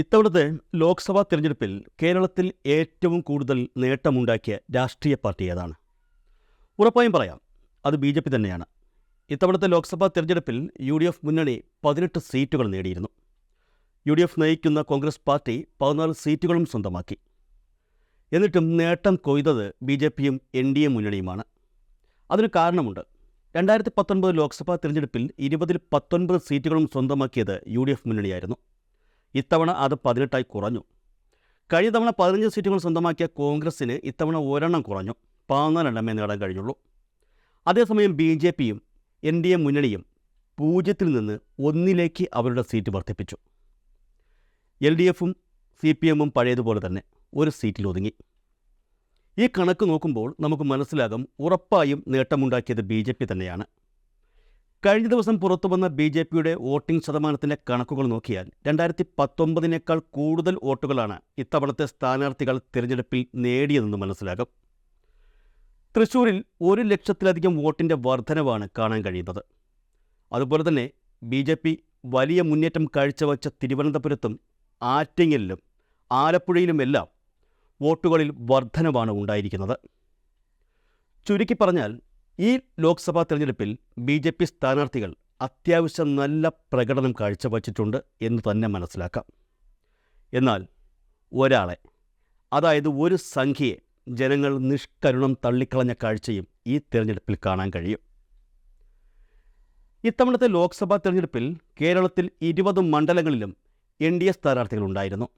ഇത്തവണത്തെ ലോക്സഭാ തിരഞ്ഞെടുപ്പിൽ കേരളത്തിൽ ഏറ്റവും കൂടുതൽ നേട്ടമുണ്ടാക്കിയ രാഷ്ട്രീയ പാർട്ടി ഏതാണ്? ഉറപ്പായും പറയാം അത് ബി ജെ പി തന്നെയാണ്. ഇത്തവണത്തെ ലോക്സഭാ തിരഞ്ഞെടുപ്പിൽ യു ഡി എഫ് മുന്നണി പതിനെട്ട് സീറ്റുകൾ നേടിയിരുന്നു. യു ഡി എഫ് നയിക്കുന്ന കോൺഗ്രസ് പാർട്ടി പതിനാല് സീറ്റുകളും സ്വന്തമാക്കി. എന്നിട്ടും നേട്ടം കൊയ്തത് ബി ജെ പിയും എൻ ഡി എ മുന്നണിയുമാണ്. അതിന് കാരണമുണ്ട് രണ്ടായിരത്തി പത്തൊൻപത് ലോക്സഭാ തിരഞ്ഞെടുപ്പിൽ ഇരുപതിൽ പത്തൊൻപത് സീറ്റുകളും സ്വന്തമാക്കിയത് യു ഡി എഫ് മുന്നണിയായിരുന്നു. ഇത്തവണ അത് പതിനെട്ടായി കുറഞ്ഞു. കഴിഞ്ഞ തവണ പതിനഞ്ച് സീറ്റുകൾ സ്വന്തമാക്കിയ കോൺഗ്രസിന് ഇത്തവണ ഒരെണ്ണം കുറഞ്ഞു. പതിനാലെണ്ണമേ നേടാൻ കഴിഞ്ഞുള്ളൂ. അതേസമയം ബി ജെ പിയും എൻ ഡി എ മുന്നണിയും പൂജ്യത്തിൽ നിന്ന് ഒന്നിലേക്ക് അവരുടെ സീറ്റ് വർദ്ധിപ്പിച്ചു. എൽ ഡി എഫും സി പി എമ്മും പഴയതുപോലെ തന്നെ ഒരു സീറ്റിൽ ഒതുങ്ങി. ഈ കണക്ക് നോക്കുമ്പോൾ നമുക്ക് മനസ്സിലാകും ഉറപ്പായും നേട്ടമുണ്ടാക്കിയത് ബി ജെ പി തന്നെയാണ്. കഴിഞ്ഞ ദിവസം പുറത്തു വന്ന ബി ജെ പിയുടെ വോട്ടിംഗ് ശതമാനത്തിന്റെ കണക്കുകൾ നോക്കിയാൽ രണ്ടായിരത്തി പത്തൊമ്പതിനേക്കാൾ കൂടുതൽ വോട്ടുകളാണ് ഇത്തവണത്തെ സ്ഥാനാർത്ഥികൾ തിരഞ്ഞെടുപ്പിൽ നേടിയതെന്ന് മനസ്സിലാകും. തൃശൂരിൽ ഒരു ലക്ഷത്തിലധികം വോട്ടിന്റെ വർധനവാണ് കാണാൻ കഴിയുന്നത്. അതുപോലെ തന്നെ ബി ജെ പി വലിയ മുന്നേറ്റം കാഴ്ചവച്ച തിരുവനന്തപുരത്തും ആറ്റിങ്ങലിലും ആലപ്പുഴയിലുമെല്ലാം വോട്ടുകളിൽ വർധനവാണ് ഉണ്ടായിരിക്കുന്നത്. ചുരുക്കി പറഞ്ഞാൽ ഈ ലോക്സഭാ തെരഞ്ഞെടുപ്പിൽ ബി ജെ പി സ്ഥാനാർത്ഥികൾ അത്യാവശ്യം നല്ല പ്രകടനം കാഴ്ചവച്ചിട്ടുണ്ട് എന്ന് തന്നെ മനസ്സിലാക്കാം. എന്നാൽ ഒരാളെ അതായത് ഒരു സംഖ്യയെ ജനങ്ങൾ നിഷ്കരുണം തള്ളിക്കളഞ്ഞ കാഴ്ചയും ഈ തിരഞ്ഞെടുപ്പിൽ കാണാൻ കഴിയും. ഇത്തവണത്തെ ലോക്സഭാ തെരഞ്ഞെടുപ്പിൽ കേരളത്തിൽ ഇരുപത് മണ്ഡലങ്ങളിലും എൻ ഡി എ സ്ഥാനാർത്ഥികളുണ്ടായിരുന്നു.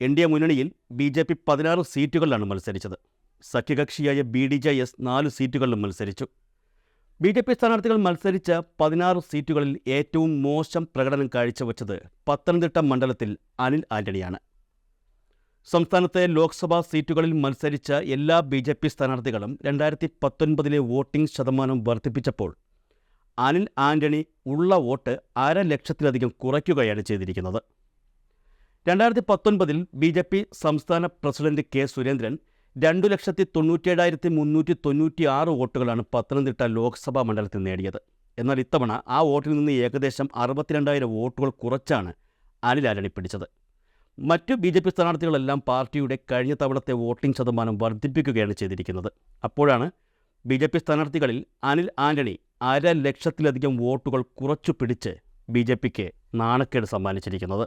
എൻ ഡി എ മുന്നണിയിൽ ബി ജെ പി പതിനാറ് സീറ്റുകളിലാണ് മത്സരിച്ചത്. സഖ്യകക്ഷിയായ ബി ഡി ജെ എസ് നാല് സീറ്റുകളിലും മത്സരിച്ചു. ബി ജെ പി സ്ഥാനാർത്ഥികൾ മത്സരിച്ച പതിനാറ് സീറ്റുകളിൽ ഏറ്റവും മോശം പ്രകടനം കാഴ്ചവെച്ചത് പത്തനംതിട്ട മണ്ഡലത്തിൽ അനിൽ ആന്റണിയാണ്. സംസ്ഥാനത്തെ ലോക്സഭാ സീറ്റുകളിൽ മത്സരിച്ച എല്ലാ ബി ജെ പി സ്ഥാനാർത്ഥികളും രണ്ടായിരത്തി പത്തൊൻപതിലെ വോട്ടിംഗ് ശതമാനം വർദ്ധിപ്പിച്ചപ്പോൾ അനിൽ ആന്റണി ഉള്ള വോട്ട് അര ലക്ഷത്തിലധികം കുറയ്ക്കുകയാണ് ചെയ്തിരിക്കുന്നത്. രണ്ടായിരത്തി പത്തൊൻപതിൽ ബി ജെ പി സംസ്ഥാന പ്രസിഡന്റ് കെ സുരേന്ദ്രൻ രണ്ടു ലക്ഷത്തി തൊണ്ണൂറ്റേഴായിരത്തി മുന്നൂറ്റി തൊണ്ണൂറ്റി ആറ് വോട്ടുകളാണ് പത്തനംതിട്ട ലോക്സഭാ മണ്ഡലത്തിൽ നേടിയത്. എന്നാൽ ഇത്തവണ ആ വോട്ടിൽ നിന്ന് ഏകദേശം അറുപത്തിരണ്ടായിരം വോട്ടുകൾ കുറച്ചാണ് അനിൽ ആന്റണി പിടിച്ചത്. മറ്റു ബി ജെ പി സ്ഥാനാർത്ഥികളെല്ലാം പാർട്ടിയുടെ കഴിഞ്ഞ തവണത്തെ വോട്ടിംഗ് ശതമാനം വർദ്ധിപ്പിക്കുകയാണ് ചെയ്തിരിക്കുന്നത്. അപ്പോഴാണ് ബി ജെ പി സ്ഥാനാർത്ഥികളിൽ അനിൽ ആന്റണി അര ലക്ഷത്തിലധികം വോട്ടുകൾ കുറച്ചു പിടിച്ച് ബി ജെ പിക്ക് നാണക്കേട് സമ്മാനിച്ചിരിക്കുന്നത്.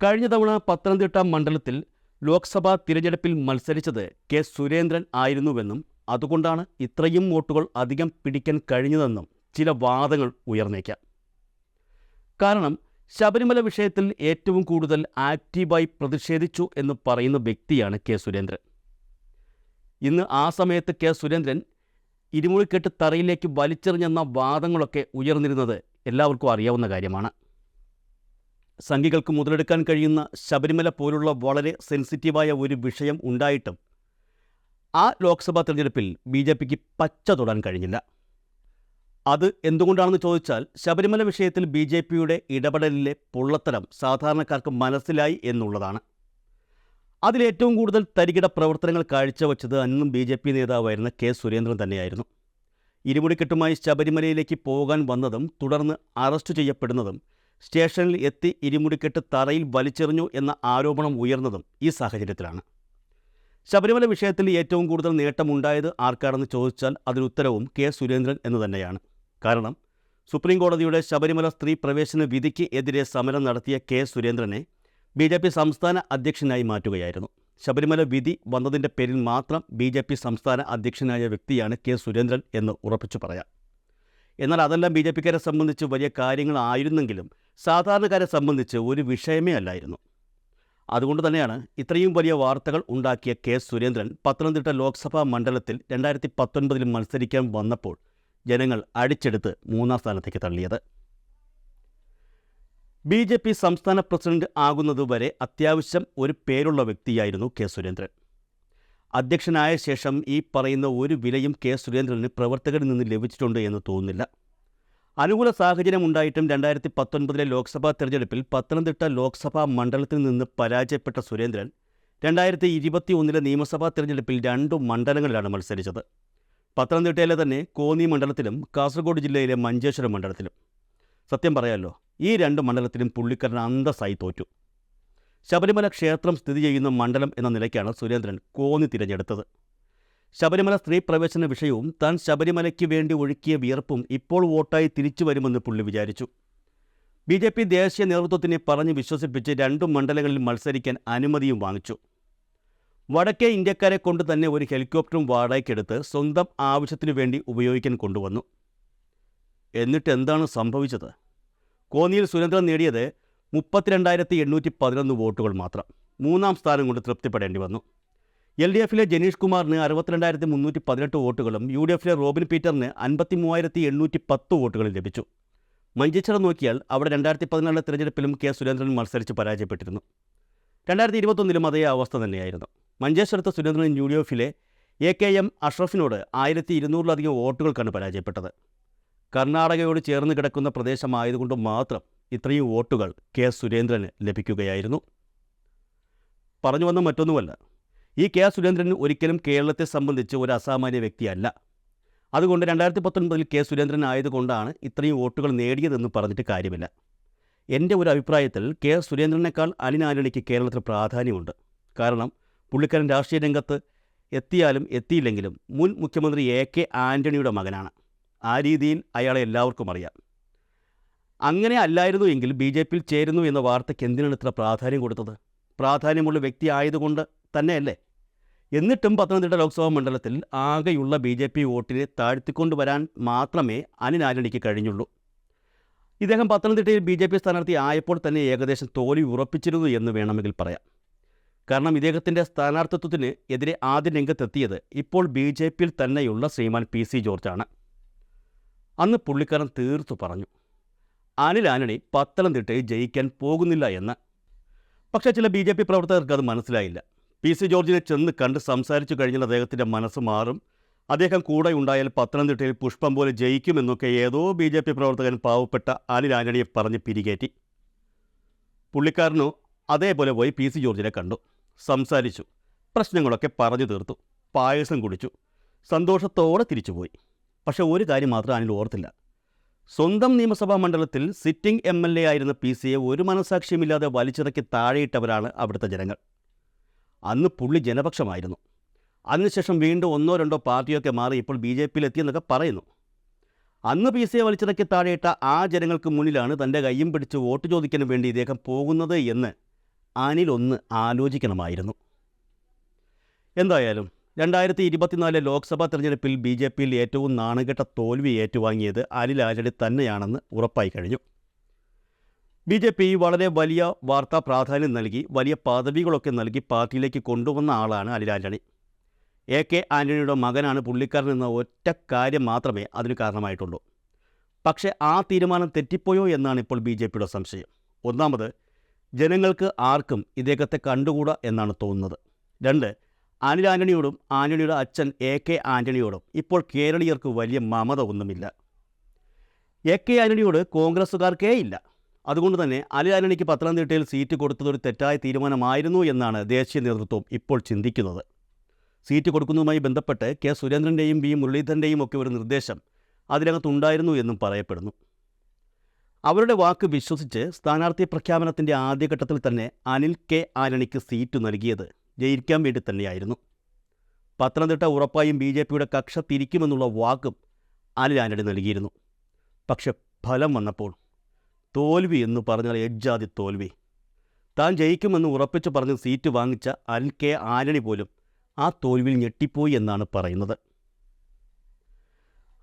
കഴിഞ്ഞ തവണ പത്തനംതിട്ട മണ്ഡലത്തിൽ ലോക്സഭാ തിരഞ്ഞെടുപ്പിൽ മത്സരിച്ചത് കെ. സുരേന്ദ്രൻ ആയിരുന്നുവെന്നും അതുകൊണ്ടാണ് ഇത്രയും വോട്ടുകൾ അധികം പിടിക്കാൻ കഴിഞ്ഞതെന്നും ചില വാദങ്ങൾ ഉയർന്നേക്കാം. കാരണം ശബരിമല വിഷയത്തിൽ ഏറ്റവും കൂടുതൽ ആക്റ്റീവായി പ്രതിഷേധിച്ചു എന്ന് പറയുന്ന വ്യക്തിയാണ് കെ. സുരേന്ദ്രൻ. ഇന്ന് ആ സമയത്ത് കെ. സുരേന്ദ്രൻ ഇരുമുളിക്കെട്ട് തറയിലേക്ക് വലിച്ചെറിഞ്ഞെന്ന വാദങ്ങളൊക്കെ ഉയർന്നിരുന്നത് എല്ലാവർക്കും അറിയാവുന്ന കാര്യമാണ്. സംഘികൾക്ക് മുതലെടുക്കാൻ കഴിയുന്ന ശബരിമല പോലുള്ള വളരെ സെൻസിറ്റീവായ ഒരു വിഷയം ഉണ്ടായിട്ടും ആ ലോക്സഭാ തിരഞ്ഞെടുപ്പിൽ ബി ജെ പിക്ക് പച്ച തൊടാൻ കഴിഞ്ഞില്ല. അത് എന്തുകൊണ്ടാണെന്ന് ചോദിച്ചാൽ ശബരിമല വിഷയത്തിൽ ബി ജെ പിയുടെ ഇടപെടലിലെ പൊള്ളത്തരം സാധാരണക്കാർക്ക് മനസ്സിലായി എന്നുള്ളതാണ്. അതിലേറ്റവും കൂടുതൽ തരികിട പ്രവർത്തനങ്ങൾ കാഴ്ചവെച്ചത് അന്നും ബി ജെ പി നേതാവായിരുന്ന കെ സുരേന്ദ്രൻ തന്നെയായിരുന്നു. ഇരുമുടിക്കെട്ടുമായി ശബരിമലയിലേക്ക് പോകാൻ വന്നതും തുടർന്ന് അറസ്റ്റ് ചെയ്യപ്പെടുന്നതും സ്റ്റേഷനിൽ എത്തി ഇരുമുടിക്കെട്ട് തറയിൽ വലിച്ചെറിഞ്ഞു എന്ന ആരോപണം ഉയർന്നതും ഈ സാഹചര്യത്തിലാണ്. ശബരിമല വിഷയത്തിൽ ഏറ്റവും കൂടുതൽ നേട്ടമുണ്ടായത് ആർക്കാണെന്ന് ചോദിച്ചാൽ അതിനുത്തരവും കെ. സുരേന്ദ്രൻ എന്ന് തന്നെയാണ്. കാരണം സുപ്രീം കോടതിയുടെ ശബരിമല സ്ത്രീ പ്രവേശന വിധിക്ക് എതിരെ സമരം നടത്തിയ കെ. സുരേന്ദ്രനെ ബി ജെ പി സംസ്ഥാന അധ്യക്ഷനായി മാറ്റുകയായിരുന്നു. ശബരിമല വിധി വന്നതിന്റെ പേരിൽ മാത്രം ബി ജെ പി സംസ്ഥാന അധ്യക്ഷനായ വ്യക്തിയാണ് കെ. സുരേന്ദ്രൻ എന്ന് ഉറപ്പിച്ചു പറയാം. എന്നാൽ അതെല്ലാം ബി ജെ പിക്കാരെ സംബന്ധിച്ച് വലിയ കാര്യങ്ങളായിരുന്നെങ്കിലും സാധാരണക്കാരെ സംബന്ധിച്ച് ഒരു വിഷയമേ അല്ലായിരുന്നു. അതുകൊണ്ട് തന്നെയാണ് ഇത്രയും വലിയ വാർത്തകൾ ഉണ്ടാക്കിയ കെ സുരേന്ദ്രൻ പത്തനംതിട്ട ലോക്സഭാ മണ്ഡലത്തിൽ രണ്ടായിരത്തി പത്തൊൻപതിൽ മത്സരിക്കാൻ വന്നപ്പോൾ ജനങ്ങൾ അടിച്ചെടുത്ത് മൂന്നാം സ്ഥാനത്തേക്ക് തള്ളിയത്. ബി ജെ പി സംസ്ഥാന പ്രസിഡന്റ് ആകുന്നതുവരെ അത്യാവശ്യം ഒരു പേരുള്ള വ്യക്തിയായിരുന്നു കെ സുരേന്ദ്രൻ. അധ്യക്ഷനായ ശേഷം ഈ പറയുന്ന ഒരു വിലയും കെ സുരേന്ദ്രന് പ്രവർത്തകരിൽ നിന്ന് ലഭിച്ചിട്ടുണ്ട് എന്ന് തോന്നുന്നില്ല. അനുകൂല സാഹചര്യം ഉണ്ടായിട്ടും രണ്ടായിരത്തി പത്തൊൻപതിലെ ലോക്സഭാ തെരഞ്ഞെടുപ്പിൽ പത്തനംതിട്ട ലോക്സഭാ മണ്ഡലത്തിൽ നിന്ന് പരാജയപ്പെട്ട സുരേന്ദ്രൻ രണ്ടായിരത്തി ഇരുപത്തി ഒന്നിലെ നിയമസഭാ തെരഞ്ഞെടുപ്പിൽ രണ്ടു മണ്ഡലങ്ങളിലാണ് മത്സരിച്ചത്. പത്തനംതിട്ടയിലെ തന്നെ കോന്നി മണ്ഡലത്തിലും കാസർഗോഡ് ജില്ലയിലെ മഞ്ചേശ്വരം മണ്ഡലത്തിലും. സത്യം പറയാമല്ലോ ഈ രണ്ട് മണ്ഡലത്തിലും പുള്ളിക്കാരൻ അന്തസ്സായി തോറ്റു. ശബരിമല ക്ഷേത്രം സ്ഥിതി ചെയ്യുന്ന മണ്ഡലം എന്ന നിലയ്ക്കാണ് സുരേന്ദ്രൻ കോന്നി തിരഞ്ഞെടുത്തത്. ശബരിമല സ്ത്രീ പ്രവേശന വിഷയവും താൻ ശബരിമലയ്ക്ക് വേണ്ടി ഒഴുക്കിയ വിയർപ്പും ഇപ്പോൾ വോട്ടായി തിരിച്ചു വരുമെന്ന് പുള്ളി വിചാരിച്ചു. ബി ജെ പി ദേശീയ നേതൃത്വത്തിനെ പറഞ്ഞ് വിശ്വസിപ്പിച്ച് രണ്ടു മണ്ഡലങ്ങളിൽ മത്സരിക്കാൻ അനുമതിയും വാങ്ങിച്ചു. വടക്കേ ഇന്ത്യക്കാരെ കൊണ്ട് തന്നെ ഒരു ഹെലികോപ്റ്ററും വാടകയ്ക്കെടുത്ത് സ്വന്തം ആവശ്യത്തിനു വേണ്ടി ഉപയോഗിക്കാൻ കൊണ്ടുവന്നു. എന്നിട്ട് എന്താണ് സംഭവിച്ചത്? കോന്നിയിൽ സുരേന്ദ്രൻ നേടിയത് മുപ്പത്തിരണ്ടായിരത്തി എണ്ണൂറ്റി പതിനൊന്ന് വോട്ടുകൾ മാത്രം. മൂന്നാം സ്ഥാനം കൊണ്ട് തൃപ്തിപ്പെടേണ്ടി വന്നു. എൽ ഡി എഫിലെ ജനീഷ് കുമാറിന് അറുപത്തിരണ്ടായിരത്തി മുന്നൂറ്റി പതിനെട്ട് വോട്ടുകളും യു ഡി എഫിലെ റോബിൻ പീറ്ററിന് അൻപത്തി മൂവായിരത്തി എണ്ണൂറ്റി പത്ത് വോട്ടുകളും ലഭിച്ചു. മഞ്ചേശ്വരം നോക്കിയാൽ അവിടെ രണ്ടായിരത്തി പതിനാലിലെ തിരഞ്ഞെടുപ്പിലും കെ സുരേന്ദ്രൻ മത്സരിച്ച് പരാജയപ്പെട്ടിരുന്നു. രണ്ടായിരത്തി ഇരുപത്തൊന്നിലും അതേ അവസ്ഥ തന്നെയായിരുന്നു. മഞ്ചേശ്വരത്ത് സുരേന്ദ്രൻ യു ഡി എഫിലെ എ കെ എം അഷ്റഫിനോട് ആയിരത്തി ഇരുന്നൂറിലധികം വോട്ടുകൾക്കാണ് പരാജയപ്പെട്ടത്. കർണാടകയോട് ചേർന്ന് കിടക്കുന്ന പ്രദേശമായതുകൊണ്ട് മാത്രം ഇത്രയും വോട്ടുകൾ കെ സുരേന്ദ്രന് ലഭിക്കുകയായിരുന്നു. പറഞ്ഞു വന്ന മറ്റൊന്നുമല്ല. ഈ കെ സുരേന്ദ്രൻ ഒരിക്കലും കേരളത്തെ സംബന്ധിച്ച് ഒരു അസാമാന്യ വ്യക്തിയല്ല. അതുകൊണ്ട് രണ്ടായിരത്തി പത്തൊൻപതിൽ കെ സുരേന്ദ്രൻ ആയതുകൊണ്ടാണ് ഇത്രയും വോട്ടുകൾ നേടിയതെന്ന് പറഞ്ഞിട്ട് കാര്യമില്ല. എന്റെ ഒരു അഭിപ്രായത്തിൽ കെ സുരേന്ദ്രനേക്കാൾ അലിനാലിണിക്ക് കേരളത്തിൽ പ്രാധാന്യമുണ്ട്. കാരണം പുള്ളിക്കാരൻ രാഷ്ട്രീയ രംഗത്ത് എത്തിയാലും എത്തിയില്ലെങ്കിലും മുൻ മുഖ്യമന്ത്രി എ കെ ആന്റണിയുടെ മകനാണ്. ആ രീതിയിൽ അയാളെ എല്ലാവർക്കും അറിയാം. അങ്ങനെ അല്ലായിരുന്നു എങ്കിൽ ബി ജെ പിയിൽ ചേരുന്നു എന്ന വാർത്തയ്ക്ക് എന്തിനാണ് ഇത്ര പ്രാധാന്യം കൊടുത്തത്? പ്രാധാന്യമുള്ള വ്യക്തി ആയതുകൊണ്ട് തന്നെയല്ലേ? എന്നിട്ടും പത്തനംതിട്ട ലോക്സഭാ മണ്ഡലത്തിൽ ആകെയുള്ള ബി ജെ പി വോട്ടിനെ താഴ്ത്തിക്കൊണ്ടുവരാൻ മാത്രമേ അനിൽ ആന്റണിക്ക് കഴിഞ്ഞുള്ളൂ. ഇദ്ദേഹം പത്തനംതിട്ടയിൽ ബി ജെ പി സ്ഥാനാർത്ഥി ആയപ്പോൾ തന്നെ ഏകദേശം തോൽവി ഉറപ്പിച്ചിരുന്നു എന്ന് വേണമെങ്കിൽ പറയാം. കാരണം ഇദ്ദേഹത്തിന്റെ സ്ഥാനാർത്ഥിത്വത്തിന് എതിരെ ആദ്യ രംഗത്തെത്തിയത് ഇപ്പോൾ ബി ജെ പിയിൽ തന്നെയുള്ള ശ്രീമാൻ പി സി ജോർജാണ്. അന്ന് പുള്ളിക്കാരൻ തീർത്തു പറഞ്ഞു അനിൽ ആന്റണി പത്തനംതിട്ടയിൽ ജയിക്കാൻ പോകുന്നില്ല എന്ന്. പക്ഷേ ചില ബി ജെ പി പ്രവർത്തകർക്ക് അത് മനസ്സിലായില്ല. പി സി ജോർജിനെ ചെന്ന് കണ്ട് സംസാരിച്ചു കഴിഞ്ഞാൽ അദ്ദേഹത്തിന്റെ മനസ്സ് മാറും. അദ്ദേഹം കൂടെ ഉണ്ടായാൽ പത്തനംതിട്ടയിൽ പുഷ്പം പോലെ ജയിക്കുമെന്നൊക്കെ ഏതോ ബി ജെ പി പ്രവർത്തകൻ പാവപ്പെട്ട അനിൽ ആന്റണിയെ പറഞ്ഞ് പിരികേറ്റി. പുള്ളിക്കാരനോ അതേപോലെ പോയി പി സി ജോർജിനെ കണ്ടു. സംസാരിച്ചു. പ്രശ്നങ്ങളൊക്കെ പറഞ്ഞു തീർത്തു. പായസം കുടിച്ചു. സന്തോഷത്തോടെ തിരിച്ചുപോയി പക്ഷേ ഒരു കാര്യം മാത്രം അനിൽ ഓർത്തില്ല. സ്വന്തം നിയമസഭാ മണ്ഡലത്തിൽ സിറ്റിംഗ് എം എൽ എ ആയിരുന്ന പി സിയെ ഒരു മനസാക്ഷ്യമില്ലാതെ വലിച്ചിറക്കി താഴെയിട്ടവരാണ് അവിടുത്തെ ജനങ്ങൾ. അന്ന് പുള്ളി ജനപക്ഷമായിരുന്നു. അതിനുശേഷം വീണ്ടും ഒന്നോ രണ്ടോ പാർട്ടിയൊക്കെ മാറി ഇപ്പോൾ ബി ജെ പിയിൽ എത്തിയെന്നൊക്കെ പറയുന്നു. അന്ന് പി സിയെ വലിച്ചിറക്കി താഴെയിട്ട ആ ജനങ്ങൾക്ക് മുന്നിലാണ് തന്റെ കയ്യും പിടിച്ച് വോട്ട് ചോദിക്കാൻ വേണ്ടി ഇദ്ദേഹം പോകുന്നത് എന്ന് അനിൽ ഒന്ന് ആലോചിക്കണമായിരുന്നു. എന്തായാലും രണ്ടായിരത്തി ഇരുപത്തിനാലിലെ ലോക്സഭാ തെരഞ്ഞെടുപ്പിൽ ബി ജെ പിയിൽ ഏറ്റവും നാണുകെട്ട തോൽവി ഏറ്റുവാങ്ങിയത് അനിൽ ആചടി തന്നെയാണെന്ന് ഉറപ്പായി കഴിഞ്ഞു. ബി ജെ പി വളരെ വലിയ വാർത്താ പ്രാധാന്യം നൽകി വലിയ പദവികളൊക്കെ നൽകി പാർട്ടിയിലേക്ക് കൊണ്ടുവന്ന ആളാണ് അനിൽ ആന്റണി. എ കെ ആന്റണിയുടെ മകനാണ് പുള്ളിക്കാരൻ എന്ന ഒറ്റ കാര്യം മാത്രമേ അതിന് കാരണമായിട്ടുള്ളൂ. പക്ഷേ ആ തീരുമാനം തെറ്റിപ്പോയോ എന്നാണ് ഇപ്പോൾ ബി ജെ പിയുടെ സംശയം. ഒന്നാമത് ജനങ്ങൾക്ക് ആർക്കും ഇദ്ദേഹത്തെ കണ്ടുകൂടാ എന്നാണ് തോന്നുന്നത്. രണ്ട് അനിൽ ആന്റണിയോടും ആന്റണിയുടെ അച്ഛൻ എ കെ ആന്റണിയോടും ഇപ്പോൾ കേരളീയർക്ക് വലിയ മമത ഒന്നുമില്ല. എ കെ ആന്റണിയോട് കോൺഗ്രസ്സുകാർക്കേ ഇല്ല. അതുകൊണ്ട് തന്നെ ആന്റണിക്ക് പത്തനംതിട്ടയിൽ സീറ്റ് കൊടുത്തതൊരു തെറ്റായ തീരുമാനമായിരുന്നു എന്നാണ് ദേശീയ നേതൃത്വം ഇപ്പോൾ ചിന്തിക്കുന്നത്. സീറ്റ് കൊടുക്കുന്നതുമായി ബന്ധപ്പെട്ട് കെ സുരേന്ദ്രന്റെയും വി മുരളീധരന്റെയും ഒക്കെ ഒരു നിർദ്ദേശം അതിനകത്തുണ്ടായിരുന്നു എന്നും പറയപ്പെടുന്നു. അവരുടെ വാക്ക് വിശ്വസിച്ച് സ്ഥാനാർത്ഥി പ്രഖ്യാപനത്തിന്റെ ആദ്യഘട്ടത്തിൽ തന്നെ അനിൽ കെ ആലണിക്ക് സീറ്റ് നൽകിയത് ജയിക്കാൻ വേണ്ടി തന്നെയായിരുന്നു. പത്തനംതിട്ട ഉറപ്പായും ബി ജെ പിയുടെ കക്ഷ തിരിക്കുമെന്നുള്ള വാക്കും അനിൽ ആന്റണി നൽകിയിരുന്നു. പക്ഷെ ഫലം വന്നപ്പോൾ തോൽവി എന്ന് പറഞ്ഞാൽ എജ്ജാതി തോൽവി. താൻ ജയിക്കുമെന്ന് ഉറപ്പിച്ചു പറഞ്ഞ് സീറ്റ് വാങ്ങിച്ച അനിൽ കെ ആന്റണി പോലും ആ തോൽവിയിൽ ഞെട്ടിപ്പോയി എന്നാണ് പറയുന്നത്.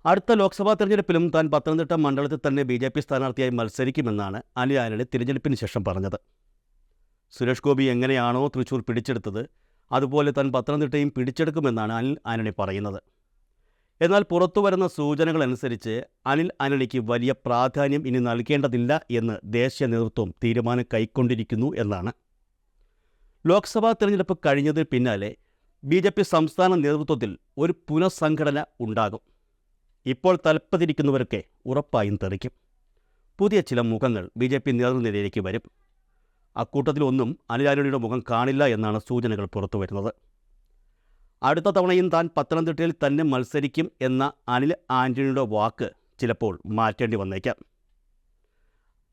അടുത്ത ലോക്സഭാ തെരഞ്ഞെടുപ്പിലും താൻ പത്തനംതിട്ട മണ്ഡലത്തിൽ തന്നെ ബി ജെ പി സ്ഥാനാർത്ഥിയായി മത്സരിക്കുമെന്നാണ് അനിൽ ആന്റണി തിരഞ്ഞെടുപ്പിന് ശേഷം പറഞ്ഞത്. സുരേഷ് ഗോപി എങ്ങനെയാണോ തൃശൂർ പിടിച്ചെടുത്തത് അതുപോലെ താൻ പത്തനംതിട്ടയും പിടിച്ചെടുക്കുമെന്നാണ് അനിൽ ആന്റണി പറയുന്നത്. എന്നാൽ പുറത്തു വരുന്ന സൂചനകളനുസരിച്ച് അനിൽ അനണിക്ക് വലിയ പ്രാധാന്യം ഇനി നൽകേണ്ടതില്ല എന്ന് ദേശീയ നേതൃത്വം തീരുമാനം കൈക്കൊണ്ടിരിക്കുന്നു എന്നാണ്. ലോക്സഭാ തെരഞ്ഞെടുപ്പ് കഴിഞ്ഞതിന് പിന്നാലെ ബി ജെ പി സംസ്ഥാന നേതൃത്വത്തിൽ ഒരു പുനഃസംഘടന ഉണ്ടാകും. ഇപ്പോൾ തലപ്പതിരിക്കുന്നവരൊക്കെ ഉറപ്പായും തെറിക്കും. പുതിയ ചില മുഖങ്ങൾ ബി ജെ പി നേതൃനിരയിലേക്ക് വരും. അക്കൂട്ടത്തിലൊന്നും അനിലാരുണിയുടെ മുഖം കാണില്ല എന്നാണ് സൂചനകൾ പുറത്തു വരുന്നത് അടുത്ത തവണയും താൻ പത്തനംതിട്ടയിൽ തന്നെ മത്സരിക്കും എന്ന അനിൽ ആന്റണിയുടെ വാക്ക് ചിലപ്പോൾ മാറ്റേണ്ടി വന്നേക്കാം.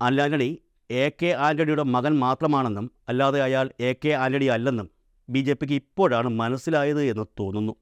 അനിൽ ആന്റണി എ കെ ആന്റണിയുടെ മകൻ മാത്രമാണെന്നും അല്ലാതെ അയാൾ എ കെ ആന്റണി അല്ലെന്നും ബി ജെ പിക്ക് ഇപ്പോഴാണ് മനസ്സിലായത് എന്ന് തോന്നുന്നു.